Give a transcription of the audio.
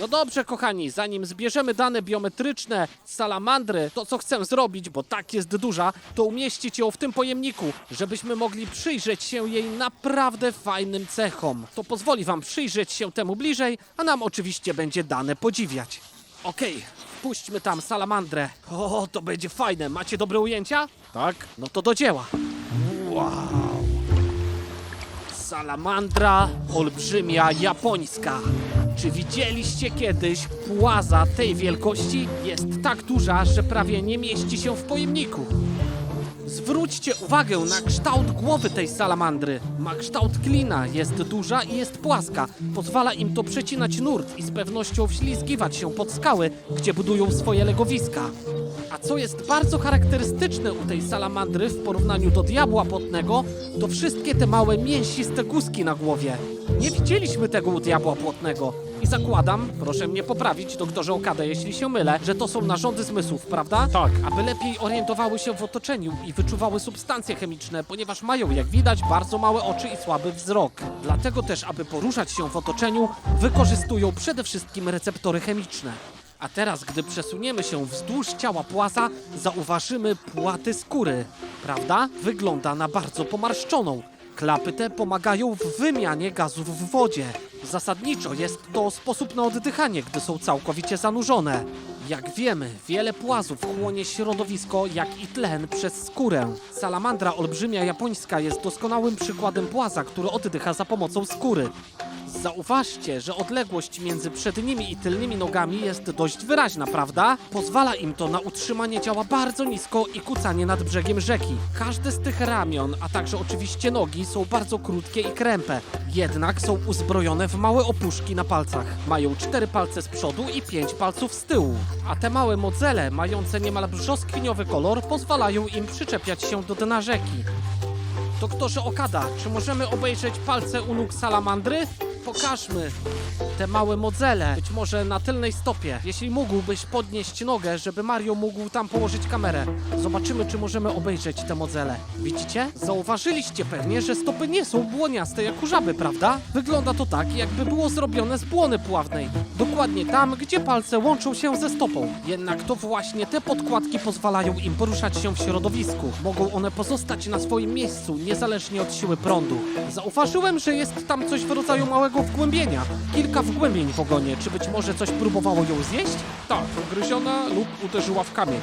No dobrze, kochani, zanim zbierzemy dane biometryczne z salamandry, to co chcę zrobić, bo tak jest duża, to umieścić ją w tym pojemniku, żebyśmy mogli przyjrzeć się jej naprawdę fajnym cechom. To pozwoli wam przyjrzeć się temu bliżej, a nam oczywiście będzie dane podziwiać. Okej, puśćmy tam salamandrę. O, to będzie fajne. Macie dobre ujęcia? Tak. No to do dzieła. Wow. Salamandra olbrzymia japońska. Czy widzieliście kiedyś płaza tej wielkości? Jest tak duża, że prawie nie mieści się w pojemniku. Zwróćcie uwagę na kształt głowy tej salamandry. Ma kształt klina, jest duża i jest płaska. Pozwala im to przecinać nurt i z pewnością wślizgiwać się pod skały, gdzie budują swoje legowiska. A co jest bardzo charakterystyczne u tej salamandry w porównaniu do diabła płotnego, to wszystkie te małe mięsiste guzki na głowie. Nie widzieliśmy tego u diabła płotnego. Zakładam, proszę mnie poprawić, doktorze Okada, jeśli się mylę, że to są narządy zmysłów, prawda? Tak. Aby lepiej orientowały się w otoczeniu i wyczuwały substancje chemiczne, ponieważ mają, jak widać, bardzo małe oczy i słaby wzrok. Dlatego też, aby poruszać się w otoczeniu, wykorzystują przede wszystkim receptory chemiczne. A teraz, gdy przesuniemy się wzdłuż ciała płaza, zauważymy płaty skóry. Prawda? Wygląda na bardzo pomarszczoną. Klapy te pomagają w wymianie gazów w wodzie. Zasadniczo jest to sposób na oddychanie, gdy są całkowicie zanurzone. Jak wiemy, wiele płazów chłonie środowisko, jak i tlen przez skórę. Salamandra olbrzymia japońska jest doskonałym przykładem płaza, który oddycha za pomocą skóry. Zauważcie, że odległość między przednimi i tylnymi nogami jest dość wyraźna, prawda? Pozwala im to na utrzymanie ciała bardzo nisko i kucanie nad brzegiem rzeki. Każde z tych ramion, a także oczywiście nogi są bardzo krótkie i krępe. Jednak są uzbrojone w małe opuszki na palcach. Mają cztery palce z przodu i pięć palców z tyłu. A te małe modzele, mające niemal brzoskwiniowy kolor, pozwalają im przyczepiać się do dna rzeki. Doktorze Okada, czy możemy obejrzeć palce u nóg salamandry? Pokażmy te małe modzele, być może na tylnej stopie. Jeśli mógłbyś podnieść nogę, żeby Mario mógł tam położyć kamerę. Zobaczymy, czy możemy obejrzeć te modzele. Widzicie? Zauważyliście pewnie, że stopy nie są błoniaste jak u żaby, prawda? Wygląda to tak, jakby było zrobione z błony pławnej. Dokładnie tam, gdzie palce łączą się ze stopą. Jednak to właśnie te podkładki pozwalają im poruszać się w środowisku. Mogą one pozostać na swoim miejscu, niezależnie od siły prądu. Zauważyłem, że jest tam coś w rodzaju małego wgłębienia. Kilka wgłębień w ogonie. Czy być może coś próbowało ją zjeść? Tak, ugryziona lub uderzyła w kamień.